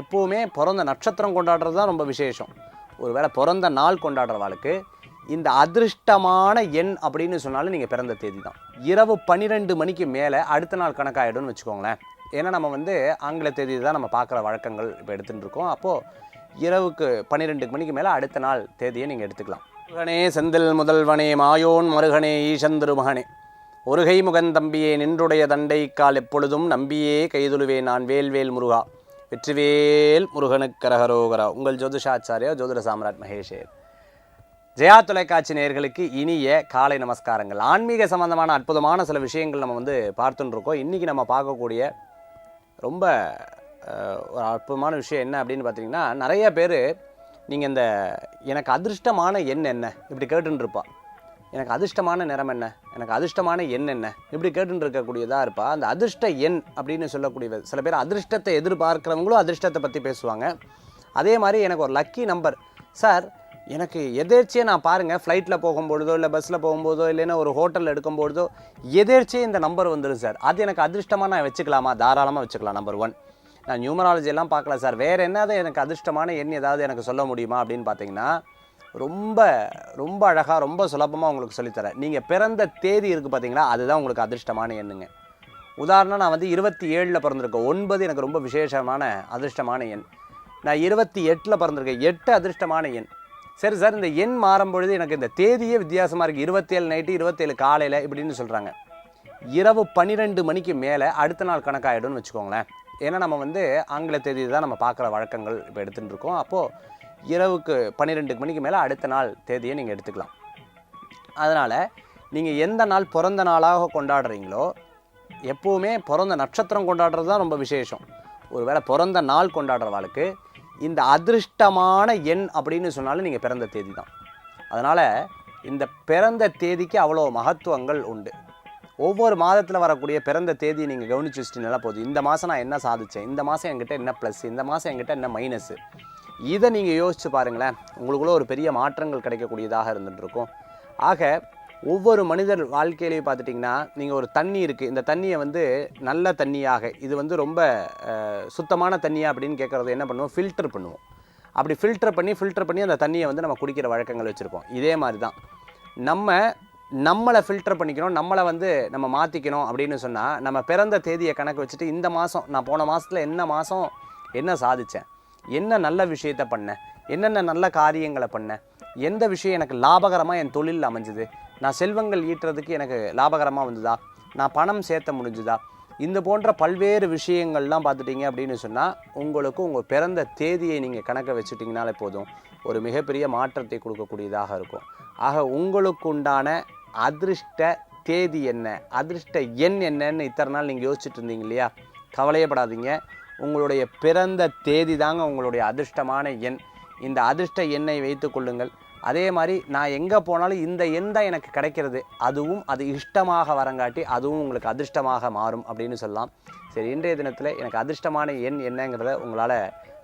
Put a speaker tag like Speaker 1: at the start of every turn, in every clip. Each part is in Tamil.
Speaker 1: எப்போவுமே பிறந்த நட்சத்திரம் கொண்டாடுறது தான் ரொம்ப விசேஷம். ஒருவேளை பிறந்த நாள் கொண்டாடுறவாளுக்கு இந்த அதிர்ஷ்டமான எண் அப்படின்னு சொன்னாலும் நீங்கள் பிறந்த தேதி தான் இரவு பன்னிரெண்டு மணிக்கு மேலே அடுத்த நாள் கணக்காகிடும்னு வச்சுக்கோங்களேன். ஏன்னா நம்ம வந்து ஆங்கில தேதி தான் நம்ம பார்க்குற வழக்கங்கள் இப்போ எடுத்துகிட்டு இருக்கோம். அப்போது இரவுக்கு பன்னிரெண்டு மணிக்கு மேலே அடுத்த நாள் தேதியை நீங்கள் எடுத்துக்கலாம். முருகனே செந்தில் முதல்வனே மாயோன் மருகனே ஈசந்திருமகனே ஒருகை முகந்தம்பியே நின்றுடைய தண்டை கால் எப்பொழுதும் நம்பியே கைதுழுவே நான் வேல்வேல் முருகா. வெற்றிவேல் முருகனு கரகரோகரா. உங்கள் ஜோதிஷாச்சாரியா ஜோதிட சாம்ராட் மகேஷேர் ஜெயா தொலைக்காட்சி நேயர்களுக்கு இனிய காலை நமஸ்காரங்கள். ஆன்மீக சம்பந்தமான அற்புதமான சில விஷயங்கள் நம்ம வந்து பார்த்துன்னு இருக்கோம் இன்றைக்கி நம்ம பார்க்கக்கூடிய ரொம்ப ஒரு அற்புதமான விஷயம் என்ன அப்படின்னு பார்த்தீங்கன்னா நிறைய பேர் நீங்கள் இந்த எனக்கு அதிர்ஷ்டமான எண் என்ன? இப்படி கேட்டுருப்பான் எனக்கு அதிர்ஷ்டமான நிறம் என்ன? எனக்கு அதிர்ஷ்டமான எண் என்ன? இப்படி கேட்டுன்னு இருக்கக்கூடியதாக இருப்பா. அந்த அதிர்ஷ்ட எண் அப்படின்னு சொல்லக்கூடியது. சில பேர் அதிர்ஷ்டத்தை எதிர்பார்க்குறவங்களும் அதிர்ஷ்டத்தை பற்றி பேசுவாங்க. அதே மாதிரி எனக்கு ஒரு லக்கி நம்பர் சார் எனக்கு எதேர்ச்சியை நான் பாருங்கள் ஃப்ளைட்டில் போகும்பொழுதோ இல்லை பஸ்ஸில் போகும்போதோ இல்லைன்னா ஒரு ஹோட்டலில் எடுக்கும்பொழுதோ எதேர்ச்சியே இந்த நம்பர் வந்துடும் சார் அது எனக்கு அதிர்ஷ்டமாக நான் வச்சுக்கலாமா? தாராளமாக வச்சுக்கலாம் நம்பர் ஒன் நான் நியூமராலஜி எல்லாம் பார்க்கல சார் வேறு என்னது எனக்கு அதிர்ஷ்டமான எண் ஏதாவது எனக்கு சொல்ல முடியுமா அப்படின்னு பார்த்தீங்கன்னா ரொம்ப ரொம்ப அழகாக ரொம்ப சுலபமாக உங்களுக்கு சொல்லித்தரேன். நீங்கள் பிறந்த தேதி இருக்குது பார்த்தீங்களா அதுதான் உங்களுக்கு அதிர்ஷ்டமான எண்ணுங்க. உதாரணம் நான் வந்து இருபத்தி ஏழில் பிறந்திருக்கேன். ஒன்பது எனக்கு ரொம்ப விசேஷமான அதிர்ஷ்டமான எண். நான் இருபத்தி எட்டில் பிறந்திருக்கேன். எட்டு அதிர்ஷ்டமான எண். சரி சார் இந்த எண் மாறும்பொழுது எனக்கு இந்த தேதியே வித்தியாசமாக இருக்குது இருபத்தேழு நைட்டு இருபத்தேழு காலையில் இப்படின்னு சொல்கிறாங்க இரவு பன்னிரெண்டு மணிக்கு மேலே அடுத்த நாள் கணக்காகிடும்னு வச்சுக்கோங்களேன். ஏன்னா நம்ம வந்து ஆங்கில தேதி தான் நம்ம பார்க்குற வழக்கங்கள் இப்போ எடுத்துகிட்டு இருக்கோம். அப்போது இரவுக்கு பன்னிரெண்டு மணிக்கு மேலே அடுத்த நாள் தேதியை நீங்கள் எடுத்துக்கலாம். அதனால் நீங்கள் எந்த நாள் பிறந்த நாளாக கொண்டாடுறீங்களோ எப்போவுமே பிறந்த நட்சத்திரம் கொண்டாடுறது தான் ரொம்ப விசேஷம். ஒருவேளை பிறந்த நாள் கொண்டாடுறவாளுக்கு இந்த அதிர்ஷ்டமான எண் அப்படின்னு சொன்னாலும் நீங்கள் பிறந்த தேதி தான். அதனால் இந்த பிறந்த தேதிக்கு அவ்வளோ மகத்துவங்கள் உண்டு. ஒவ்வொரு மாதத்தில் வரக்கூடிய பிறந்த தேதி நீங்கள் கவனிச்சு வச்சுட்டீங்கன்னா போதும். இந்த மாதம் நான் என்ன சாதித்தேன் இந்த மாதம் என்கிட்ட என்ன ப்ளஸ் இந்த மாதம் என்கிட்ட என்ன மைனஸு இதை நீங்கள் யோசித்து பாருங்களேன். உங்களுக்குள்ள ஒரு பெரிய மாற்றங்கள் கிடைக்கக்கூடியதாக இருந்துகிட்ருக்கும் ஆக ஒவ்வொரு மனிதர் வாழ்க்கையிலையும் பார்த்துட்டிங்கன்னா நீங்கள் ஒரு தண்ணி இருக்குது இந்த தண்ணியை வந்து நல்ல தண்ணியாக இது வந்து ரொம்ப சுத்தமான தண்ணியாக அப்படின்னு கேட்குறது என்ன பண்ணுவோம்? ஃபில்டர் பண்ணுவோம். அப்படி ஃபில்டர் பண்ணி ஃபில்டர் பண்ணி அந்த தண்ணியை வந்து நம்ம குடிக்கிற வழக்கங்கள் வச்சுருப்போம். இதே மாதிரி தான் நம்ம நம்மளை ஃபில்டர் பண்ணிக்கணும் நம்மளை வந்து நம்ம மாற்றிக்கணும் அப்படின்னு சொன்னால் நம்ம பிறந்த தேதியை கணக்கு வச்சுட்டு இந்த மாதம் நான் போன மாதத்தில் என்ன மாதம் என்ன சாதித்தேன் என்ன நல்ல விஷயத்தை பண்ணேன் என்னென்ன நல்ல காரியங்களை பண்ணேன் எந்த விஷயம் எனக்கு லாபகரமாக என் தொழிலில் அமைஞ்சுது? நான் செல்வங்கள் ஈட்டுறதுக்கு எனக்கு லாபகரமாக வந்ததா? நான் பணம் சேர்த்த முடிஞ்சுதா? இந்த போன்ற பல்வேறு விஷயங்கள்லாம் பார்த்துட்டீங்க அப்படின்னு சொன்னால் உங்களுக்கு உங்கள் பிறந்த தேதியை நீங்கள் கணக்க வச்சுட்டிங்கனாலே போதும். ஒரு மிகப்பெரிய மாற்றத்தை கொடுக்கக்கூடியதாக இருக்கும். ஆக உங்களுக்கு உண்டான அதிர்ஷ்ட தேதி என்ன? அதிர்ஷ்ட எண் என்னன்னு இத்தனை நாள் நீங்கள் யோசிச்சுட்டு இருந்தீங்க இல்லையா? கவலையப்படாதீங்க. உங்களுடைய பிறந்த தேதி தாங்க உங்களுடைய அதிர்ஷ்டமான எண். இந்த அதிர்ஷ்ட எண்ணை வைத்து கொள்ளுங்கள். அதே மாதிரி நான் எங்கே போனாலும் இந்த எண் தான் எனக்கு கிடைக்கிறது. அதுவும் அது இஷ்டமாக வரங்காட்டி அதுவும் உங்களுக்கு அதிர்ஷ்டமாக மாறும் அப்படின்னு சொல்லலாம். சரி இன்றைய தினத்தில் எனக்கு அதிர்ஷ்டமான எண் என்னங்கிறத உங்களால்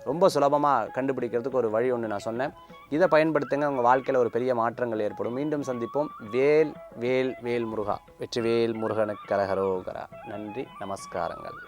Speaker 1: ரொம்ப சுலபமாக கண்டுபிடிக்கிறதுக்கு ஒரு வழி ஒன்று நான் சொன்னேன். இதை பயன்படுத்துங்க. உங்கள் வாழ்க்கையில் ஒரு பெரிய மாற்றங்கள் ஏற்படும். மீண்டும் சந்திப்போம். வேல் வேல் வேல் முருகா. வெற்றிவேல் முருகனுக்கு கரகரோகரா நன்றி நமஸ்காரங்கள்.